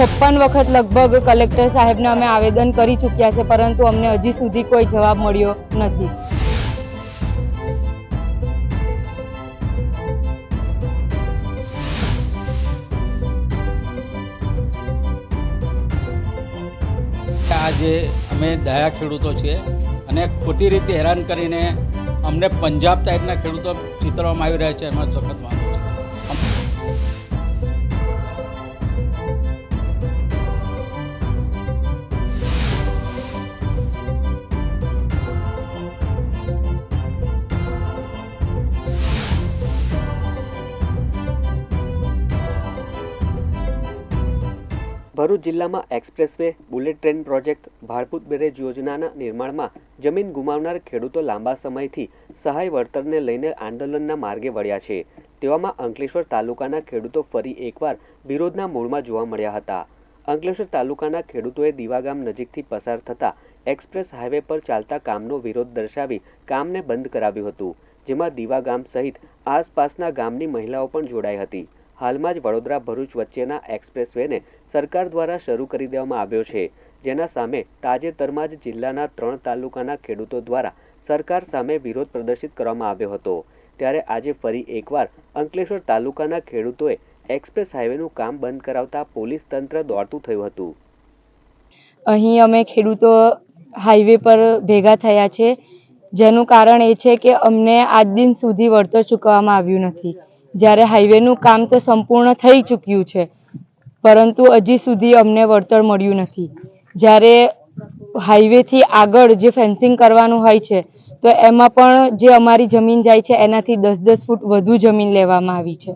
છપ્પન વખત લગભગ કલેક્ટર સાહેબને અમે આવેદન કરી ચૂક્યા છે, પરંતુ અમને હજી સુધી કોઈ જવાબ મળ્યો નથી. આજે અમે દયા ખેડૂતો છીએ અને ખોટી રીતે હેરાન કરીને અમને પંજાબ ટાઈપના ખેડૂતો ચિતરવામાં આવી રહ્યા છે એમાં સખત ભરૂચ જિલ્લામાં એક્સપ્રેસવે બુલેટ ટ્રેન પ્રોજેક્ટ ભાળપુત બેરેજ યોજનાના નિર્માણમાં જમીન ગુમાવનાર ખેડૂતો લાંબા સમયથી સહાય વળતરને લઈને આંદોલનના માર્ગે વળ્યા છે. તેવામાં અંકલેશ્વર તાલુકાના ખેડૂતો ફરી એકવાર વિરોધના મૂળમાં જોવા મળ્યા હતા. અંકલેશ્વર તાલુકાના ખેડૂતોએ દીવાગામ નજીકથી પસાર થતા એક્સપ્રેસ હાઈવે પર ચાલતા કામનો વિરોધ દર્શાવી કામને બંધ કરાવ્યું હતું, જેમાં દીવાગામ સહિત આસપાસના ગામની મહિલાઓ પણ જોડાઈ હતી. હાલમાં જ વડોદરા ભરૂચ વચ્ચેના એક્સપ્રેસવેને સરકાર દ્વારા શરૂ કરી દેવામાં આવ્યો છે. જેના સામે તાજેતરમાં જ જિલ્લાના ત્રણ તાલુકાના ખેડૂતો દ્વારા સરકાર સામે વિરોધ પ્રદર્શિત કરવામાં આવ્યો હતો. ત્યારે આજે ફરી એકવાર અંકલેશ્વર તાલુકાના ખેડૂતોએ એક્સપ્રેસ હાઈવેનું કામ બંધ કરાવતા પોલીસ તંત્ર દોડતું થયું હતું. અહીં અમે ખેડૂતો હાઈવે પર ભેગા થયા છે. જેનું કારણ એ છે કે અમને આજ દિન સુધી વળતર ચૂકવવામાં આવ્યું નથી. જ્યારે હાઈવેનું કામ તો સંપૂર્ણ થઈ ચૂક્યું છે, પરંતુ હજી સુધી અમને વળતર મળ્યું નથી. જ્યારે હાઈવેથી આગળ જે ફેન્સિંગ કરવાનું હોય છે, તો એમાં પણ જે અમારી જમીન જાય છે, એનાથી દસ દસ ફૂટ વધુ જમીન લેવામાં આવી છે.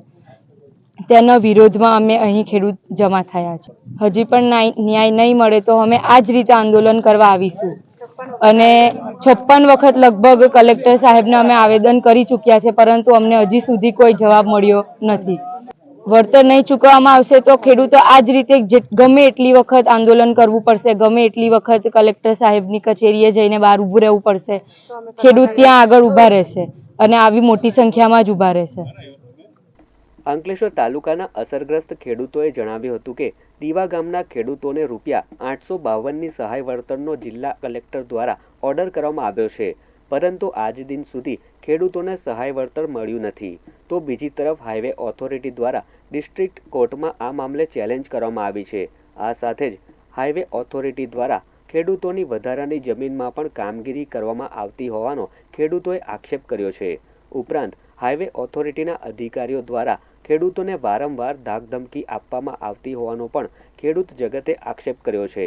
તેના વિરોધમાં અમે અહીં ખેડૂત જમા થયા છે. હજી પણ ન્યાય નહીં મળે તો અમે આ જ રીતે આંદોલન કરવા આવીશું. અને છપ્પન વખત લગભગ કલેક્ટર સાહેબને અમે આવેદન કરી ચૂક્યા છે, પરંતુ અમને હજી સુધી કોઈ જવાબ મળ્યો નથી. વળતર નહીં ચૂકવવામાં આવશે તો ખેડૂતો આ જ રીતે ગમે એટલી વખત આંદોલન કરવું પડશે, ગમે એટલી વખત કલેક્ટર સાહેબની કચેરીએ જઈને બહાર ઊભું રહેવું પડશે. ખેડૂત ત્યાં આગળ ઊભા રહેશે અને આવી મોટી સંખ્યામાં જ ઊભા રહેશે. અંકલેશ્વર તાલુકાના અસરગ્રસ્ત ખેડૂતોએ જણાવ્યું હતું કે દીવા ગામના ખેડૂતોને રૂપિયા આઠસો બાવનની સહાય વળતરનો જિલ્લા કલેક્ટર દ્વારા ઓર્ડર કરવામાં આવ્યો છે. પરંતુ આજ દિન સુધી ખેડૂતોને સહાય વળતર મળ્યું નથી. તો બીજી તરફ હાઈવે ઓથોરિટી દ્વારા ડિસ્ટ્રિક્ટ કોર્ટમાં આ મામલે ચેલેન્જ કરવામાં આવી છે. આ સાથે જ હાઈવે ઓથોરિટી દ્વારા ખેડૂતોની વધારાની જમીનમાં પણ કામગીરી કરવામાં આવતી હોવાનો ખેડૂતોએ આક્ષેપ કર્યો છે. ઉપરાંત, હાઈવે ઓથોરિટીના અધિકારીઓ દ્વારા ખેડૂતોને વારંવાર ધાકધમકી આપવામાં આવતી હોવાનો પણ ખેડૂત જગતે આક્ષેપ કર્યો છે.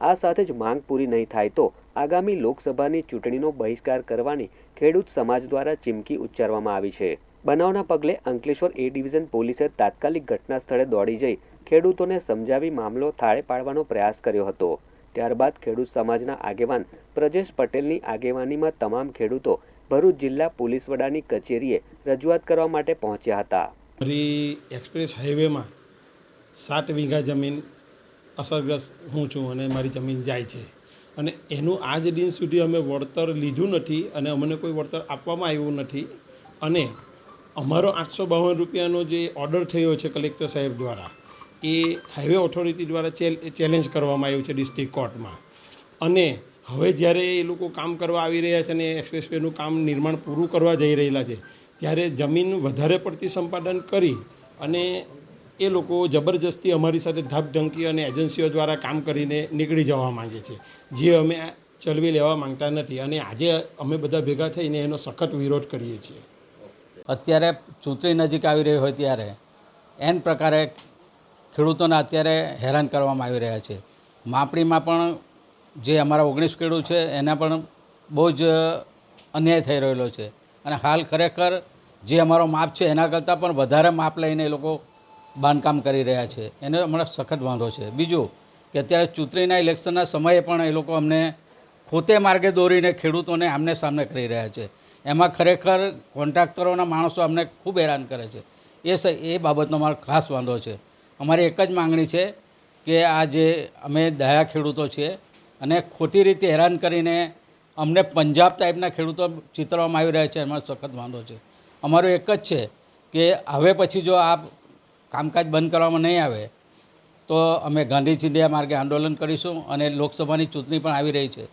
આ સાથે જ માંગ પૂરી નહીં થાય તો આગામી લોકસભાની ચૂંટણીનો બહિષ્કાર કરવાની ખેડૂત સમાજ દ્વારા ચીમકી ઉચ્ચારવામાં આવી છે. બનાવના પગલે અંકલેશ્વર એ ડિવિઝન પોલીસે તાત્કાલિક ઘટના સ્થળે દોડી જઈ ખેડૂતોને સમજાવી મામલો થાળે પાડવાનો પ્રયાસ કર્યો હતો. ત્યારબાદ ખેડૂત સમાજના આગેવાન પ્રજેશ પટેલની આગેવાનીમાં તમામ ખેડૂતો ભરૂચ જિલ્લા પોલીસ વડાની કચેરીએ રજૂઆત કરવા માટે પહોંચ્યા હતા. મારી એક્સપ્રેસ હાઈવેમાં સાત વીઘા જમીન અસરગ્રસ્ત હું છું અને મારી જમીન જાય છે. અને એનું આજ દિન સુધી અમે વળતર લીધું નથી અને અમને કોઈ વળતર આપવામાં આવ્યું નથી. અને અમારો આઠસો બાવન રૂપિયાનો જે ઓર્ડર થયો છે કલેક્ટર સાહેબ દ્વારા, એ હાઈવે ઓથોરિટી દ્વારા ચેલ, ચેલેન્જ કરવામાં આવ્યું છે ડિસ્ટ્રિક્ટ કોર્ટમાં. અને હવે જ્યારે એ લોકો કામ કરવા આવી રહ્યા છે અને એક્સપ્રેસવેનું કામ નિર્માણ પૂરું કરવા જઈ રહેલા છે ત્યારે જમીન વધારે પડતી સંપાદન કરી અને એ લોકો જબરજસ્તી અમારી સાથે ધાકધમકી અને એજન્સીઓ દ્વારા કામ કરીને નીકળી જવા માંગે છે. જે અમે ચલવી લેવા માંગતા નથી અને આજે અમે બધા ભેગા થઈને એનો સખત વિરોધ કરીએ છીએ. અત્યારે ચૂંટણી નજીક આવી રહી હોય ત્યારે એન પ્રકારે ખેડૂતોને અત્યારે હેરાન કરવામાં આવી રહ્યા છે. માપણીમાં પણ જે અમારા ઓગણીસ ખેડૂત છે, એના પણ બહુ જ અન્યાય થઈ રહેલો છે. અને હાલ ખરેખર જે અમારો માપ છે, એના કરતાં પણ વધારે માપ લઈને એ લોકો બાંધકામ કરી રહ્યા છે. એને હમણાં સખત વાંધો છે. બીજું કે અત્યારે ચૂંટણીના ઇલેક્શનના સમયે પણ એ લોકો અમને ખોતે માર્ગે દોરીને ખેડૂતોને આમને સામને કરી રહ્યા છે. એમાં ખરેખર કોન્ટ્રાક્ટરોના માણસો અમને ખૂબ હેરાન કરે છે. એ સ, એ બાબતનો મારો ખાસ વાંધો છે. અમારી એક જ માંગણી છે કે આ જે અમે દયા ખેડૂતો છીએ અને ખોટી રીતે હેરાન કરીને અમને પંજાબ ટાઈપના ખેડૂતો ચિતરવામાં આવી રહ્યા છે એમાં સખત વાંધો છે. અમારો એક જ છે કે હવે પછી જો આ કામકાજ બંધ કરવામાં નહીં આવે, તો અમે ગાંધી ચિંધ્યા માર્ગે આંદોલન કરીશું અને લોકસભાની ચૂંટણી પણ આવી રહી છે.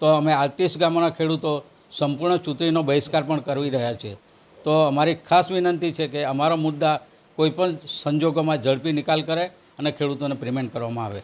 તો અમે આડત્રીસ ગામના ખેડૂતો સંપૂર્ણ ચૂંટણીનો બહિષ્કાર પણ કરવી રહ્યા છે. તો અમારી ખાસ વિનંતી છે કે અમારો મુદ્દા કોઈપણ સંજોગોમાં ઝડપી નિકાલ કરે અને ખેડૂતોને પેમેન્ટ કરવામાં આવે.